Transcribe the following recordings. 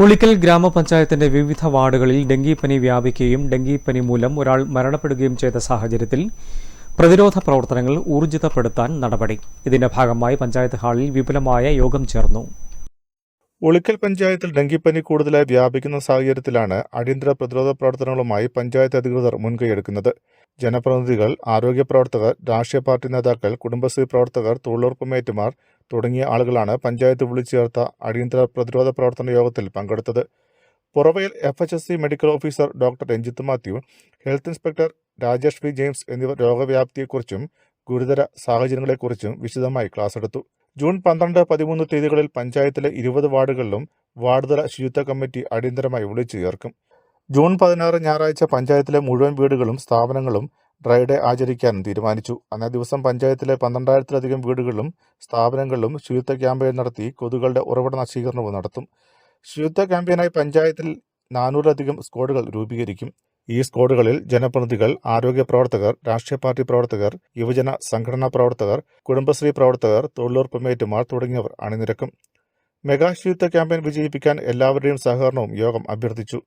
ഉളിക്കൽ ഗ്രാമപഞ്ചായത്തിന്റെ വിവിധ വാർഡുകളിൽ ഡെങ്കിപ്പനി വ്യാപിക്കുകയും ഡെങ്കിപ്പനി മൂലം ഒരാൾ മരണപ്പെടുകയും ചെയ്ത സാഹചര്യത്തിൽ പ്രതിരോധ പ്രവർത്തനങ്ങൾ ഊർജിതപ്പെടുത്താൻ നടപടി. ഇതിന്റെ ഭാഗമായി പഞ്ചായത്ത് ഹാളിൽ വിപുലമായ യോഗം ചേർന്നു. ഉളിക്കൽ പഞ്ചായത്തിൽ ഡെങ്കിപ്പനി കൂടുതലായി വ്യാപിക്കുന്ന സാഹചര്യത്തിലാണ് അടിയന്തര പ്രതിരോധ പ്രവർത്തനങ്ങളുമായി പഞ്ചായത്ത് അധികൃതർ മുൻകൈയെടുക്കുന്നത്. ജനപ്രതിനിധികൾ ആരോഗ്യ പ്രവർത്തകർ രാഷ്ട്രീയ പാർട്ടി നേതാക്കൾ കുടുംബശ്രീ പ്രവർത്തകർ തൊഴിലുറപ്പ് മേറ്റുമാർ തുടങ്ങിയ ആളുകളാണ് പഞ്ചായത്ത് വിളിച്ചു ചേർത്ത അടിയന്തര പ്രതിരോധ പ്രവർത്തന യോഗത്തിൽ പങ്കെടുത്തത്. പുറവയിൽ F H S C medical officer doctor Ranjith Mathew health inspector Rajesh V James എന്നിവർ രോഗവ്യാപ്തിയെക്കുറിച്ചും ഗുരുതര സാഹചര്യങ്ങളെക്കുറിച്ചും വിശദമായി ക്ലാസ് എടുത്തു. ജൂൺ പന്ത്രണ്ട് പതിമൂന്ന് തീയതികളിൽ പഞ്ചായത്തിലെ ഇരുപത് വാർഡുകളിലും വാർഡുതല ശുചിത്വ കമ്മിറ്റി അടിയന്തരമായി വിളിച്ചു ചേർക്കും. ജൂൺ പതിനാറ് ഞായറാഴ്ച പഞ്ചായത്തിലെ മുഴുവൻ വീടുകളും സ്ഥാപനങ്ങളും ഡ്രൈഡേ ആചരിക്കാൻ തീരുമാനിച്ചു. അന്നേ ദിവസം പഞ്ചായത്തിലെ പന്ത്രണ്ടായിരത്തിലധികം വീടുകളിലും സ്ഥാപനങ്ങളിലും ശുചിത്വ ക്യാമ്പയിൻ നടത്തി കൊതുകളുടെ ഉറവിട നശീകരണവും നടത്തും. ശുചിത്വ ക്യാമ്പയിനായി പഞ്ചായത്തിൽ നാനൂറിലധികം സ്ക്വാഡുകൾ രൂപീകരിക്കും. ഈ സ്ക്വാഡുകളിൽ ജനപ്രതിനിധികൾ ആരോഗ്യ പ്രവർത്തകർ രാഷ്ട്രീയ പാർട്ടി പ്രവർത്തകർ യുവജന സംഘടനാ പ്രവർത്തകർ കുടുംബശ്രീ പ്രവർത്തകർ തൊഴിലുറപ്പ് മേറ്റുമാർ തുടങ്ങിയവർ അണിനിരക്കും. മെഗാ ശുചിത്വ ക്യാമ്പയിൻ വിജയിപ്പിക്കാൻ എല്ലാവരുടെയും സഹകരണവും യോഗം അഭ്യർത്ഥിച്ചു.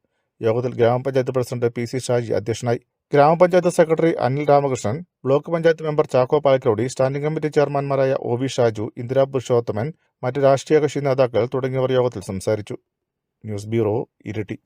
യോഗത്തിൽ ഗ്രാമപഞ്ചായത്ത് പ്രസിഡന്റ് പി സി ഷാജി അധ്യക്ഷനായി. ഗ്രാമപഞ്ചായത്ത് secretary Anil Ramakrishnan block panchayat member Chacko Palakkodi standing committee ചെയർമാൻമാരായ O V Shaju Indira Purushothaman മറ്റ് രാഷ്ട്രീയ കക്ഷി നേതാക്കൾ തുടങ്ങിയവർ യോഗത്തിൽ സംസാരിച്ചു. News bureau Iritty.